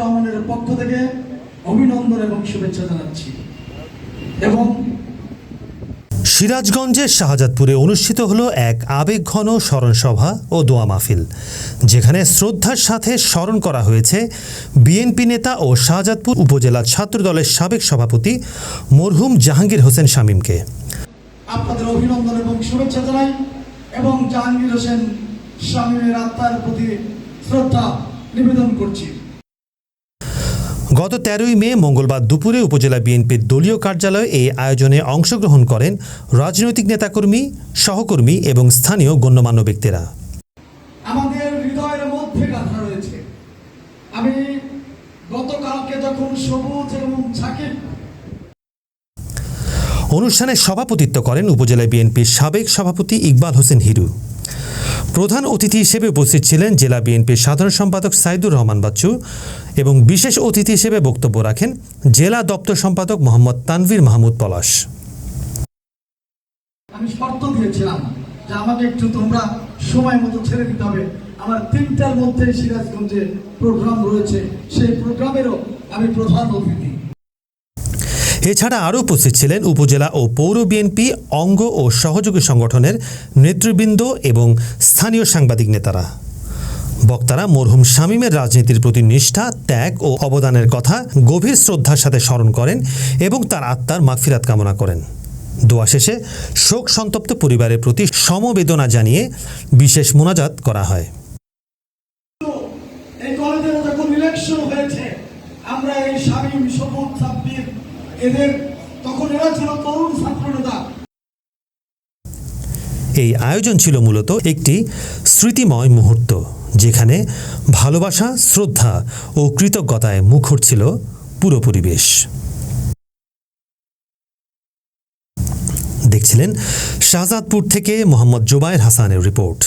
রহমানের পক্ষ থেকে অভিনন্দন এবং শুভেচ্ছা জানাচ্ছি। এবং সিরাজগঞ্জের শাহজাদপুরে অনুষ্ঠিত হলো এক আবেগঘন স্মরণসভা ও দোয়া মাহফিল যেখানে শ্রদ্ধার সাথে স্মরণ করা হয়েছে বিএনপি নেতা ও শাহজাদপুর উপজেলা ছাত্রদলের সাবেক সভাপতি মরহুম জাহাঙ্গীর হোসেন শামীমকে। আপনাদের অভিনন্দন এবং শুভেচ্ছা জানাই এবং জাহাঙ্গীর হোসেন স্বামীর আত্মার প্রতি শ্রদ্ধা নিবেদন করছি। গত তেরোই মে মঙ্গলবার দুপুরে উপজেলা বিএনপির দলীয় কার্যালয়ে এই আয়োজনে অংশগ্রহণ করেন রাজনৈতিক নেতাকর্মী সহকর্মী এবং স্থানীয় গণ্যমান্য ব্যক্তিরা। আমাদের হৃদয়ের মধ্যে রয়েছে। আমি গতকালকে যখন সবুজ এবং সাকিব অনুষ্ঠানে সভাপতিত্ব করেন উপজেলা বিএনপির সাবেক সভাপতি ইকবাল হোসেন হিরু। প্রধান অতিথি হিসেবে উপস্থিত ছিলেন জেলা বিএনপির সাধারণ সম্পাদক সাইদুর রহমান বাচ্চু এবং বিশেষ অতিথি হিসেবে বক্তব্য রাখেন জেলা দপ্তর সম্পাদক মোহাম্মদ তানভীর মাহমুদ পলাশ। আমি শর্ত দিয়েছিলাম যে আমাকে একটু তোমরা সময় মতো ছেড়ে দিতে হবে। আমার তিনটার মধ্যে সিরাজগঞ্জে প্রোগ্রাম রয়েছে। সেই প্রোগ্রামেরও আমি প্রধান অতিথি। এছাড়া আরও উপস্থিত ছিলেন উপজেলা ও পৌর বিএনপি অঙ্গ ও সহযোগী সংগঠনের নেতৃবৃন্দ এবং স্থানীয় সাংবাদিক নেতারা। বক্তারা মরহুম শামীমের রাজনীতির প্রতি নিষ্ঠা, ত্যাগ ও অবদানের কথা গভীর শ্রদ্ধার সাথে স্মরণ করেন এবং তার আত্মার মাগফিরাত কামনা করেন। দোয়া শেষে শোক সন্তপ্ত পরিবারের প্রতি সমবেদনা জানিয়ে বিশেষ মোনাজাত করা হয়। আমরা এই শামীম সাব্বির এদের, তখন এরা ছিল তরুণ এই আয়োজন ছিল মূলত একটি স্মৃতিময় মুহূর্ত, যেখানে ভালোবাসা, শ্রদ্ধা ও কৃতজ্ঞতায় মুখর ছিল পুরো পরিবেশ। দেখছিলেন শাহজাদপুর থেকে মোহাম্মদ জোবায়ের হাসানের রিপোর্ট।